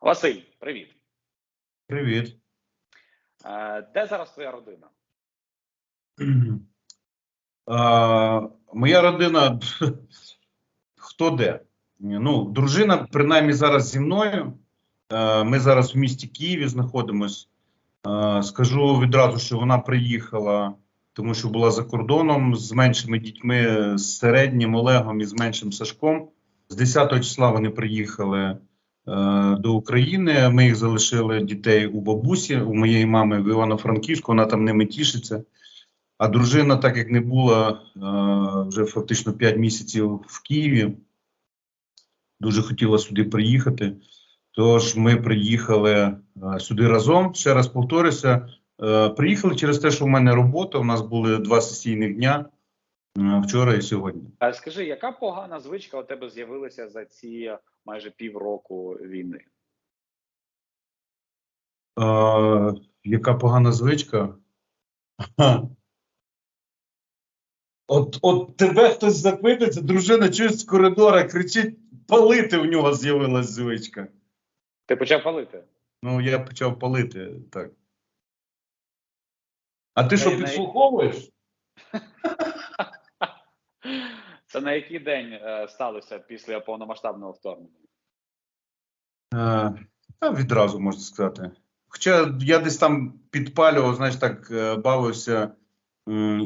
Василь, привіт. Привіт. Де зараз твоя родина? А, моя родина хто де? Ну, дружина, принаймні, зараз зі мною. Ми зараз в місті Києві знаходимось. Скажу відразу, що вона приїхала, тому що була за кордоном з меншими дітьми, з середнім Олегом і з меншим Сашком. З 10 числа вони приїхали до України. Ми їх залишили дітей у бабусі, у моєї мами в Івано-Франківську, вона там ними тішиться. А дружина, так як не була е, вже фактично 5 місяців в Києві, дуже хотіла сюди приїхати. Тож ми приїхали е, сюди разом. Ще раз повторюся, е, приїхали через те, що в мене робота. У нас були два сесійних дня е, вчора і сьогодні. Е, Скажи, яка погана звичка у тебе з'явилася за ці майже півроку війни? Е, яка погана звичка? От, от тебе хтось запитується, дружина чує з коридора, кричить, палити в нього з'явилась звичка. Ти почав палити? Ну, я почав палити, так. А ти що, й на- підслуховуєш? Це на який день е, сталося після повномасштабного вторгнення? Е, Та відразу можна сказати. Хоча я десь там підпалював, знаєш, так е, бавився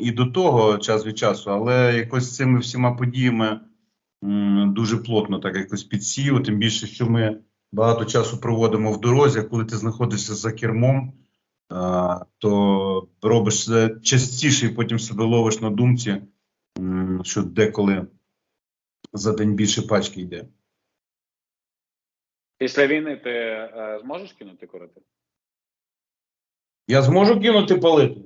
і до того час від часу, але якось з цими всіма подіями дуже плотно так якось підсів. Тим більше, що ми багато часу проводимо в дорозі, коли ти знаходишся за кермом, е, то робиш частіше і потім себе ловиш на думці, що деколи за день більше пачки йде. Після війни ти е, зможеш кинути курити? Я зможу кинути палити?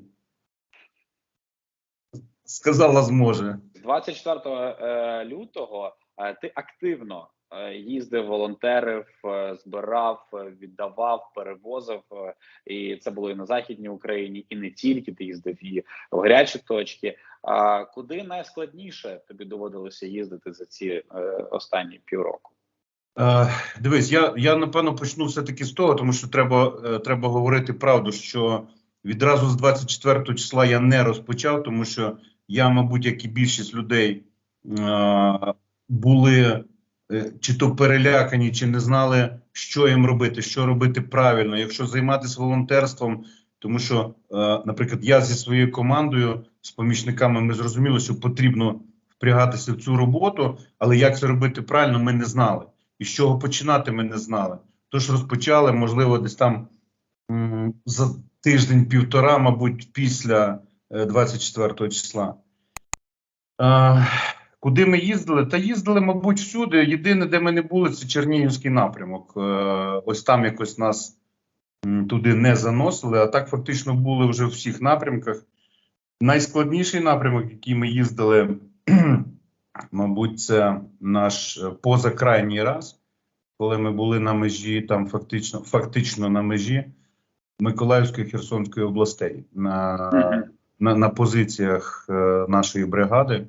Сказала, зможе. З 24 е, лютого е, ти активно їздив, волонтерив, е, збирав, е, віддавав, перевозив. е, І це було і на західній Україні, і не тільки ти їздив і в гарячі точки. А куди найскладніше тобі доводилося їздити за ці е, останні півроку? Е, дивись, я, я напевно почну все-таки з того, тому що треба, е, треба говорити правду, що відразу з 24 числа я не розпочав, тому що я, мабуть, як і більшість людей, е, були е, чи то перелякані, чи не знали, що їм робити, що робити правильно, якщо займатися волонтерством. Тому що, е, наприклад, я зі своєю командою, з помічниками, ми зрозуміли, що потрібно впрягатися в цю роботу, але як це робити правильно, ми не знали. І з чого починати, ми не знали. Тож розпочали, можливо, десь там за тиждень-півтора, мабуть, після е, 24 числа. Куди ми їздили? Та їздили, мабуть, всюди. Єдине, де ми не були, це Чернігівський напрямок. Е, ось там якось нас туди не заносили, а так фактично були вже в всіх напрямках. Найскладніший напрямок, який ми їздили, мабуть, це наш е, позакрайній раз, коли ми були на межі, там фактично, фактично на межі Миколаївської Херсонської областей на, на, на позиціях е, нашої бригади.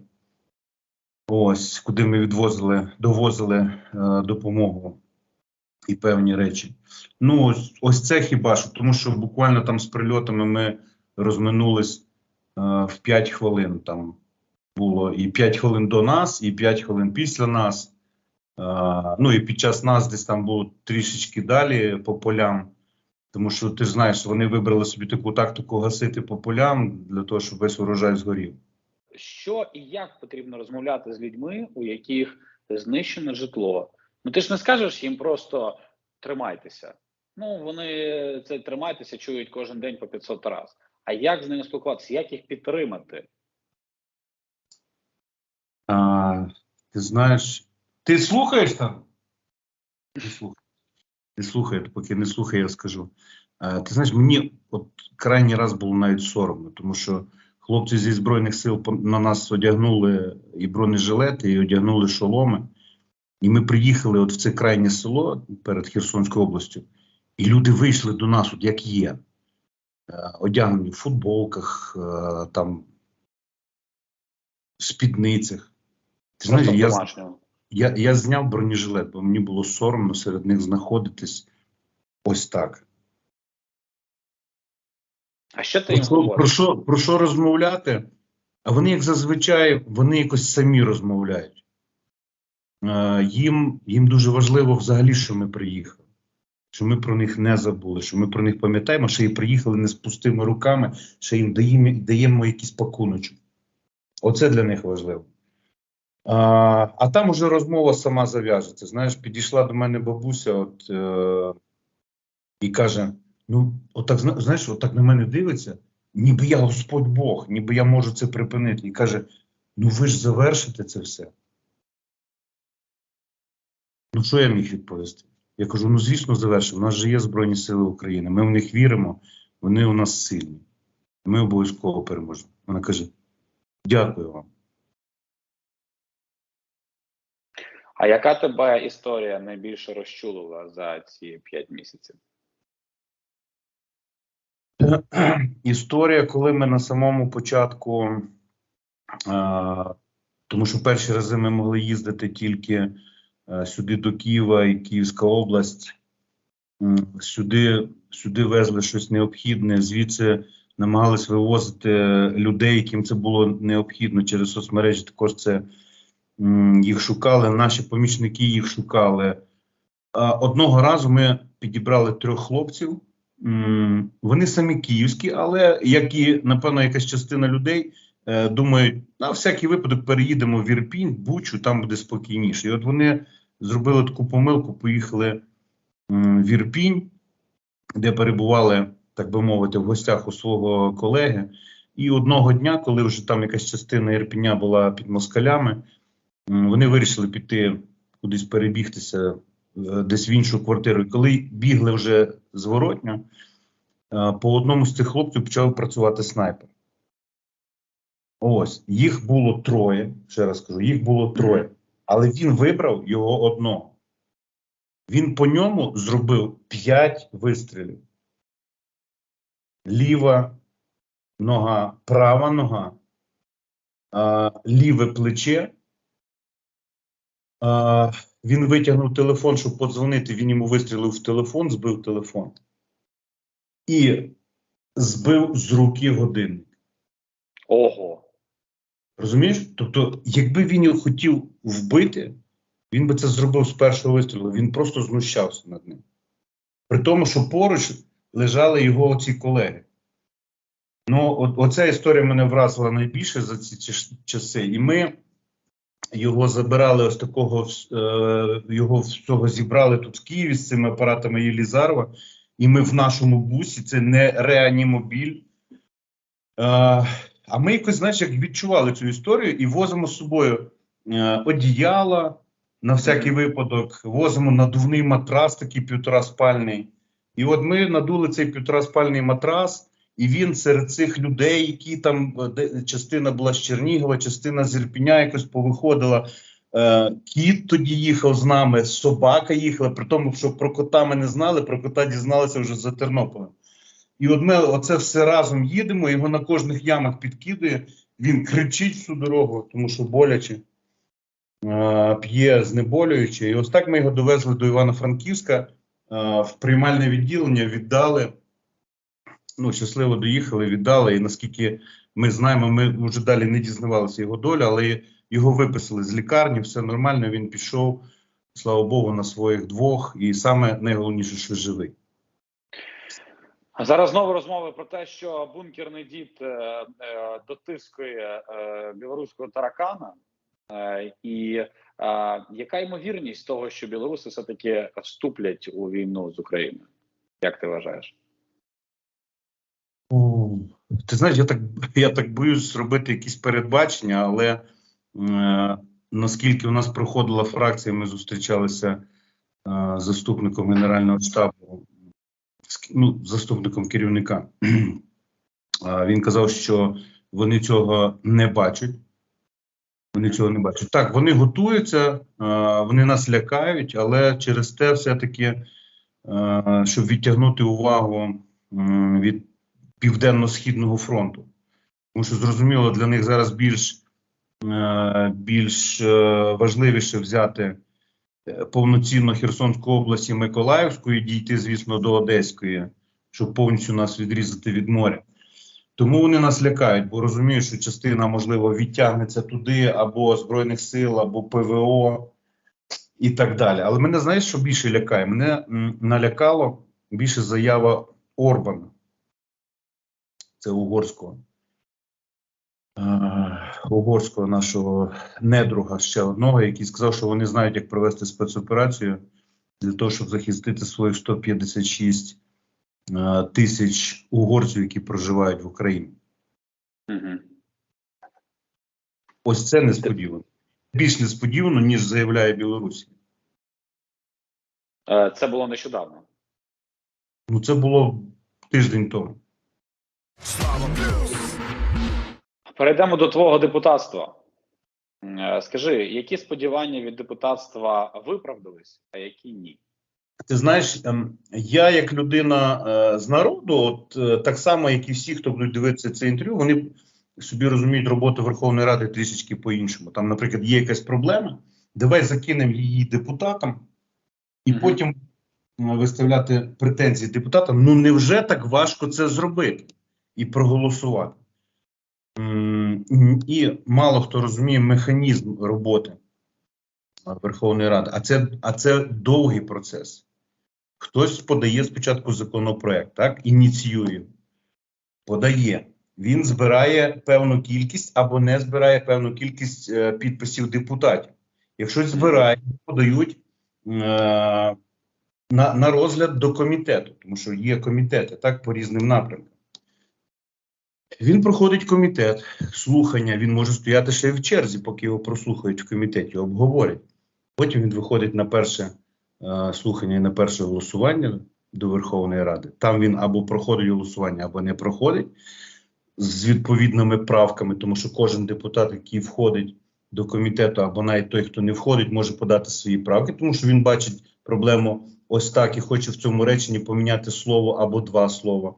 Ось куди ми відвозили, довозили е, допомогу і певні речі. Ну, ось, ось це хіба що, тому що буквально там з прильотами ми розминулись е, в 5 хвилин. Там було і 5 хвилин до нас, і 5 хвилин після нас. Е, ну і під час нас десь там було трішечки далі по полям. Тому що ти знаєш, вони вибрали собі таку тактику гасити по полям для того, щоб весь урожай згорів. Що і як потрібно розмовляти з людьми, у яких знищене житло? Ну ти ж не скажеш їм просто тримайтеся. Ну вони це тримайтеся, чують кожен день по 500 разів. А як з ними спілкуватися? Як їх підтримати? А, ти знаєш, ти слухаєш там? Не слухай. Не слухай, поки не слухай, я скажу. А, ти знаєш, мені от крайній раз було навіть соромно, тому що хлопці зі Збройних сил на нас одягнули і бронежилети, і одягнули шоломи. І ми приїхали от в це крайнє село перед Херсонською областю, і люди вийшли до нас, от як є, Е, одягнені в футболках, е, там, в спідницях. Ти знаєш, я, я, я зняв бронежилет, бо мені було соромно серед них знаходитись. Ось так. А що ти Про їм що, про, що, про що розмовляти? А вони, як зазвичай, вони якось самі розмовляють. Е, їм, їм дуже важливо взагалі, що ми приїхали, що ми про них не забули, що ми про них пам'ятаємо, що і приїхали не з пустими руками, що їм даємо, даємо якийсь пакуночок. Оце для них важливо. А, а там уже розмова сама зав'яжеться. Знаєш, підійшла до мене бабуся от, е, і каже: ну, отак, знаєш, отак на мене дивиться, ніби я Господь Бог, ніби я можу це припинити. І каже: ну ви ж завершите це все. Ну, що я міг відповісти? Я кажу: ну, звісно, завершимо. У нас же є Збройні Сили України. Ми в них віримо, вони у нас сильні. Ми обов'язково переможемо. Вона каже: дякую вам. А яка тебе історія найбільше розчулила за ці п'ять місяців? Історія, коли ми на самому початку, тому що перші рази ми могли їздити тільки сюди до Києва і Київська область, сюди, сюди везли щось необхідне, звідси намагались вивозити людей, яким це було необхідно через соцмережі. Також це їх шукали, наші помічники їх шукали. Одного разу ми підібрали трьох хлопців. Вони самі київські, але як і напевно якась частина людей е, думають, на всякий випадок переїдемо в Ірпінь, Бучу, там буде спокійніше. І от вони зробили таку помилку, поїхали в Ірпінь, де перебували, так би мовити, в гостях у свого колеги. І одного дня, коли вже там якась частина Ірпіня була під москалями, вони вирішили піти кудись перебігтися е, десь в іншу квартиру. І коли бігли вже зворотньо, е, по одному з цих хлопців почав працювати снайпер. Ось, їх було троє, ще раз кажу, їх було троє, але він вибрав його одного. Він по ньому зробив п'ять вистрілів. Ліва нога, права нога, ліве плече. Він витягнув телефон, щоб подзвонити. Він йому вистрілив в телефон, збив телефон. І збив з руки годинник. Ого. Розумієш? Тобто, якби він його хотів вбити, він би це зробив з першого вистрілу. Він просто знущався над ним. При тому, що поруч лежали його оці колеги. Ну, от, оця історія мене вразила найбільше за ці, ці часи. І ми його забирали ось такого, е, його всього зібрали тут в Києві з цими апаратами Єлізарова. І ми в нашому бусі, це не реанімобіль. Е, а ми якось, знаєш, як відчували цю історію і возимо з собою е, одіяла на всякий випадок, возимо надувний матрас, такий півтораспальний. І от ми надули цей півтораспальний матрас, і він серед цих людей, які там де, частина була з Чернігова, частина з Ірпіня якось повиходила. Е, кіт тоді їхав з нами, собака їхала, при тому, що про кота ми не знали, про кота дізналися вже за Тернополем. І от ми оце все разом їдемо, його на кожних ямах підкидує, він кричить всю дорогу, тому що боляче, е, п'є знеболююче. І ось так ми його довезли до Івано-Франківська е, в приймальне відділення, віддали. Ну, щасливо доїхали, віддали. І наскільки ми знаємо, ми вже далі не дізнавалися його долю, але його виписали з лікарні, все нормально. Він пішов, слава Богу, на своїх двох. І саме найголовніше, що живий. Зараз знову розмови про те, що бункерний дід е, е, дотискує е, білоруського таракана, е, і е, яка ймовірність того, що білоруси все таки вступлять у війну з Україною? Як ти вважаєш? Ти знаєш, я так я так боюсь зробити якісь передбачення, але е, наскільки у нас проходила фракція, ми зустрічалися е, заступником Генерального штабу, ну, заступником керівника. Він казав, що вони цього не бачать. Вони цього не бачать. Так, вони готуються, е, вони нас лякають, але через те, все-таки, е, щоб відтягнути увагу від Південно-Східного фронту. Тому що зрозуміло, для них зараз більш, е, більш е, важливіше взяти е, повноцінно Херсонську область і Миколаївську і дійти, звісно, до Одеської, щоб повністю нас відрізати від моря. Тому вони нас лякають, бо розуміють, що частина, можливо, відтягнеться туди, або Збройних сил, або ПВО і так далі. Але мене знаєш, що більше лякає? Мене налякало більше заява Орбана. Це угорського. Угорського нашого недруга ще одного, який сказав, що вони знають, як провести спецоперацію для того, щоб захистити своїх 156 е, тисяч угорців, які проживають в Україні. Угу. Ось це несподівано. Більш несподівано, ніж заявляє Білорусі. Е, Це було нещодавно. Ну, це було тиждень тому. Перейдемо до твого депутатства. Е, Скажи, які сподівання від депутатства виправдались, а які ні? Ти знаєш, ем, я як людина е, з народу, от е, так само, як і всі, хто будуть дивитися це інтерв'ю, вони собі розуміють роботу Верховної Ради трішечки по-іншому. Там, наприклад, є якась проблема, давай закинемо її депутатам і потім виставляти претензії депутатам. Ну невже так важко це зробити і проголосувати? І мало хто розуміє механізм роботи Верховної Ради, а це, а це довгий процес. Хтось подає спочатку законопроект, так, ініціює, подає. Він збирає певну кількість або не збирає певну кількість е, підписів депутатів. Якщо збирає, подають е, на, на розгляд до комітету, тому що є комітети так по різним напрямкам. Він проходить комітет, слухання, він може стояти ще в черзі, поки його прослухають в комітеті, обговорять. Потім він виходить на перше е, слухання і на перше голосування до Верховної Ради. Там він або проходить голосування, або не проходить з відповідними правками, тому що кожен депутат, який входить до комітету, або навіть той, хто не входить, може подати свої правки, тому що він бачить проблему ось так і хоче в цьому реченні поміняти слово або два слова.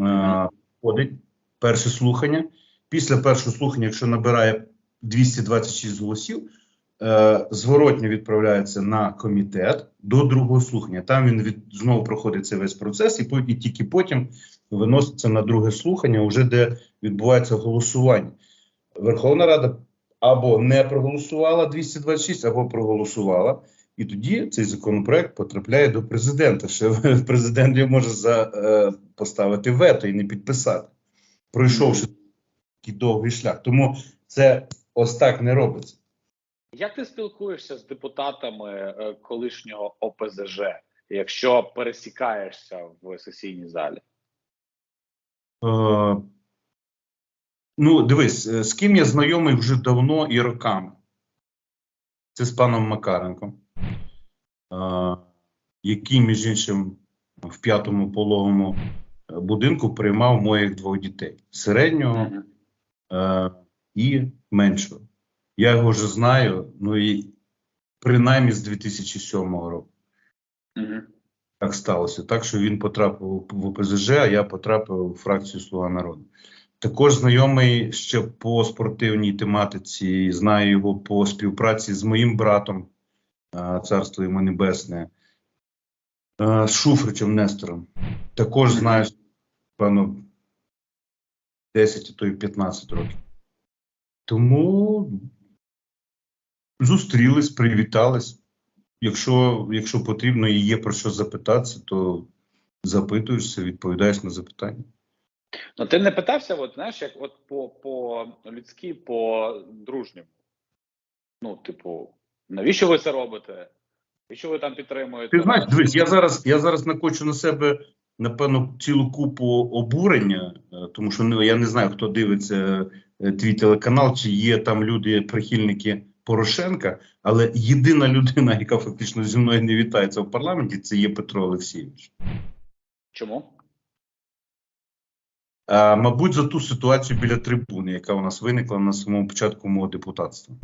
Е, Входить перше слухання. Після першого слухання, якщо набирає 226 голосів, е, зворотньо відправляється на комітет до другого слухання. Там він від, знову проходить цей весь процес, і, і тільки потім виноситься на друге слухання, уже де відбувається голосування. Верховна Рада або не проголосувала 226, або проголосувала. І тоді цей законопроект потрапляє до президента. Ще президент його може за, е, поставити вето і не підписати, пройшовши такий довгий шлях. Тому це ось так не робиться. Як ти спілкуєшся з депутатами е, колишнього ОПЗЖ, якщо пересікаєшся в сесійній залі? Е, ну, дивись, е, з ким я знайомий вже давно і роками. Це з паном Макаренком, е, який, між іншим, в п'ятому пологовому е, будинку приймав моїх двох дітей середнього е, і меншого. Я його вже знаю, ну і принаймні з 2007 року. Так сталося. Так що він потрапив в ОПЗЖ, а я потрапив у фракцію Слуга народу. Також знайомий ще по спортивній тематиці, знаю його по співпраці з моїм братом, а, царство йому небесне, з Шуфричем Нестором. Також знаю, певно, 10, а то й 15 років. Тому зустрілись, привітались. Якщо, якщо потрібно і є про що запитатися, то запитуєшся, відповідаєш на запитання. Ну ти не питався, от знаєш, як от по, по людськи, по дружньому. Ну, типу, навіщо ви це робите? Навіщо ви там підтримуєте? Ти знаєш, дивись, я зараз, я зараз накочу на себе, напевно, цілу купу обурення, е, тому що ну, я не знаю, хто дивиться е, твій телеканал, чи є там люди, прихильники Порошенка, але єдина людина, яка фактично зі мною не вітається в парламенті, це є Петро Олексійович. Чому? А, мабуть, за ту ситуацію біля трибуни, яка у нас виникла на самому початку мого депутатства.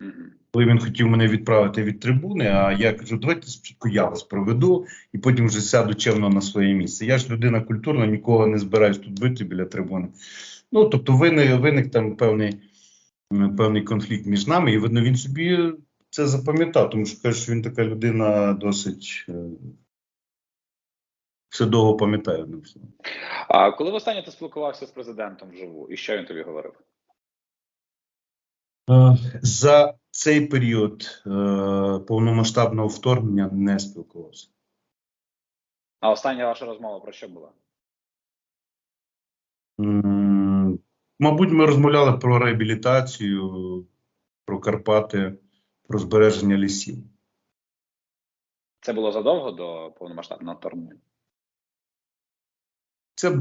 Мгм. Коли він хотів мене відправити від трибуни, а я кажу, давайте спочатку я вас проведу і потім вже сяду чемно на своє місце. Я ж людина культурна, нікого не збираюсь тут бити біля трибуни. Ну тобто, виник, виник там певний, певний конфлікт між нами, і видно, він собі це запам'ятав, тому що каже, що він така людина досить. е, Все довго пам'ятає одним. А коли востаннє ти спілкувався з президентом вживу, і що він тобі говорив? Е, За цей період е, повномасштабного вторгнення не спілкувався. А остання ваша розмова про що була? М, Мабуть, ми розмовляли про реабілітацію, про Карпати, про збереження лісів. Це було задовго до повномасштабного вторгнення? Це,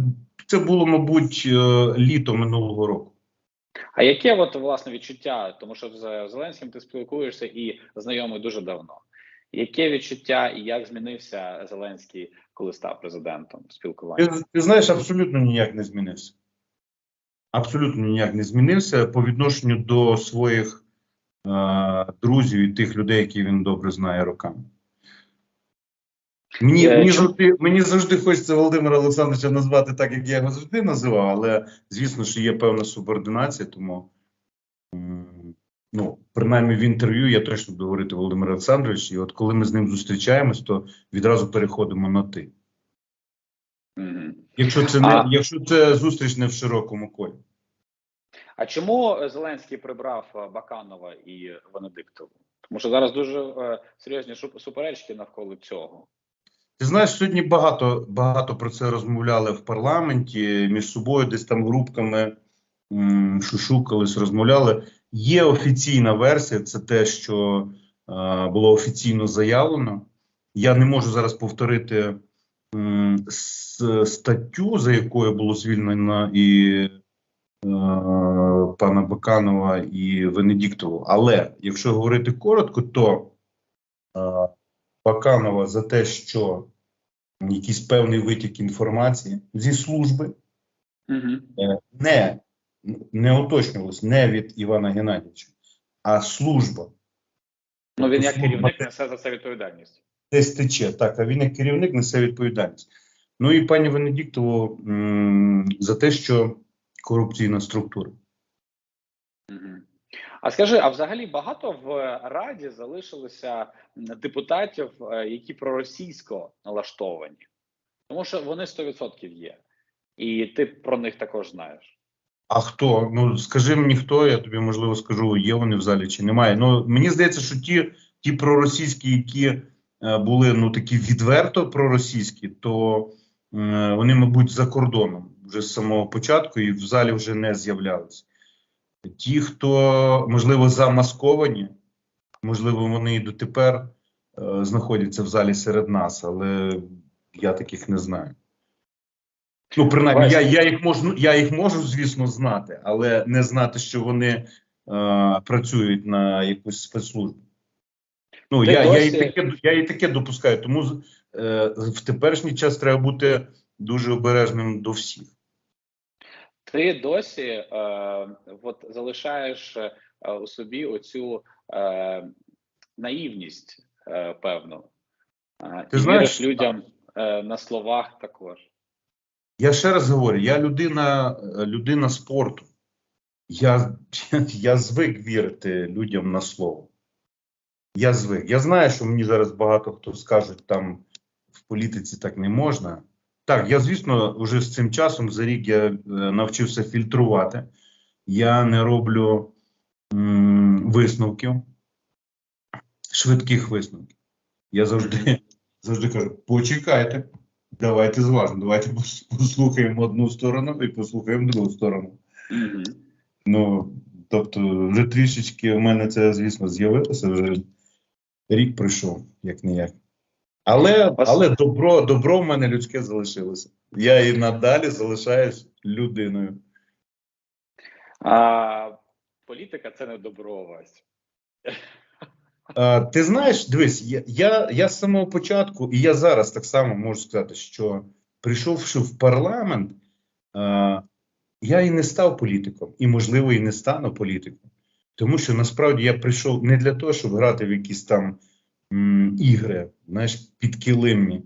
це було, мабуть, е, літо минулого року. А яке от власне відчуття? Тому що з Зеленським ти спілкуєшся і знайомий дуже давно. Яке відчуття і як змінився Зеленський, коли став президентом спілкування? Ти, ти знаєш, абсолютно ніяк не змінився. Абсолютно ніяк не змінився по відношенню до своїх е, друзів і тих людей, які він добре знає роками. Мені, мені, завжди, мені завжди хочеться Володимира Олександровича назвати так, як я його завжди називав, але звісно, що є певна субординація, тому ну, принаймні в інтерв'ю я точно буду говорити Володимир Олександрович, і от коли ми з ним зустрічаємось, то відразу переходимо на ти. Якщо це не А- якщо це зустріч не в широкому колі. А чому Зеленський прибрав е, Баканова і Венедиктову? Тому що зараз дуже е, серйозні суперечки навколо цього. Ти знаєш, сьогодні багато багато про це розмовляли в парламенті між собою, десь там групками шушукались, розмовляли. Є офіційна версія, це те, що е, було офіційно заявлено. Я не можу зараз повторити с- статтю, за якою було звільнено і е, пана Баканова і Венедіктову. Але якщо говорити коротко, то е, Баканова за те, що якийсь певний витік інформації зі служби Угу. не, не уточнювалось не від Івана Геннадійовича, а служба Ну він як Служба керівник несе за це відповідальність. десь тече. Так, а він як керівник несе відповідальність. Ну і пані Венедіктову за те, що корупційна структура. Мгм. А скажи, а взагалі багато в Раді залишилося депутатів, е, які проросійсько налаштовані? Тому що вони 100% є. І ти про них також знаєш. А хто? Ну скажи мені, хто, я тобі можливо скажу, є вони в залі чи немає. Ну мені здається, що ті, ті проросійські, які е, були ну такі відверто проросійські, то е, вони, мабуть, за кордоном вже з самого початку і в залі вже не з'являлися. Ті, хто можливо замасковані, можливо, вони і дотепер е, знаходяться в залі серед нас, але я таких не знаю. Ну, принаймні, я, я, їх можу, я їх можу, звісно, знати, але не знати, що вони е, працюють на якусь спецслужбу. Ну, я, я, і таке, я і таке допускаю, тому е, в теперішній час треба бути дуже обережним до всіх. Ти досі е, от залишаєш е, у собі оцю е, наївність е, певну. Е, Ти і знаєш, віриш людям е, на словах також. Я ще раз говорю: я людина, е, людина спорту. Я, я звик вірити людям на слово. Я звик. Я знаю, що мені зараз багато хто скажуть, там в політиці так не можна. Так, я, звісно, вже з цим часом за рік я е, навчився фільтрувати. Я не роблю м, висновків, швидких висновків. Я завжди, завжди кажу: почекайте, давайте зважимо, давайте послухаємо одну сторону і послухаємо другу сторону. Мгм. Ну, тобто, вже трішечки в мене це, звісно, з'явилося, вже рік пройшов, як не як. Але, але добро, добро в мене людське залишилося. Я і надалі залишаюсь людиною. А, політика це не добро, Вась. А, ти знаєш, дивись, я, я, я з самого початку, і я зараз так само можу сказати, що прийшовши в парламент, а, я і не став політиком, і, можливо, і не стану політиком. Тому що насправді я прийшов не для того, щоб грати в якісь там ігри, знаєш, підкилимні.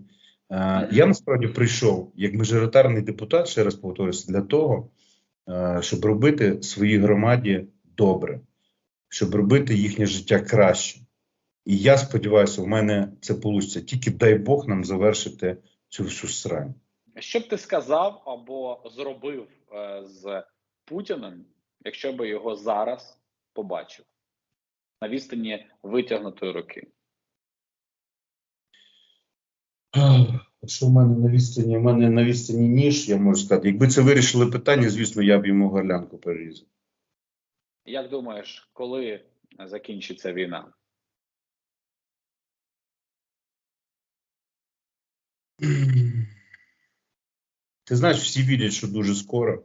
Я насправді прийшов як мажоритарний депутат, ще раз повторюся, для того, щоб робити своїй громаді добре, щоб робити їхнє життя краще І я сподіваюся, у мене це вийде. Тільки дай Бог нам завершити цю всю срань. Що б ти сказав або зробив е, з Путіним, якщо би його зараз побачив на відстані витягнутої руки? Що в мене на відстані? У мене на відстані ніж, я можу сказати. Якби це вирішили питання, звісно, я б йому горлянку перерізав. Як думаєш, коли закінчиться війна? Ти знаєш, всі вірять, що дуже скоро.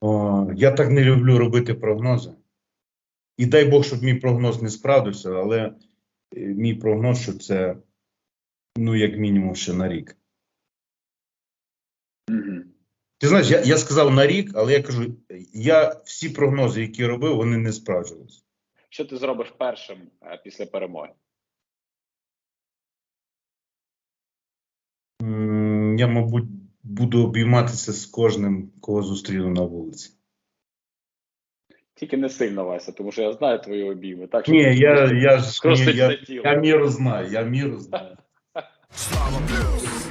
О, я так не люблю робити прогнози. І дай Бог, щоб мій прогноз не справдився, але е, мій прогноз, що це, ну, як мінімум, ще на рік. Ти знаєш, я, я сказав на рік, але я кажу, я всі прогнози, які робив, вони не справдились. Що ти зробиш першим е, після перемоги? Я, мабуть, буду обійматися з кожним, кого зустріну на вулиці. Тільки не сильно, Вася, тому що я знаю твої обійми. Так що Ні, ти я, просто я, ж- ні, я, я міру знаю, я міру знаю. Слава плюс.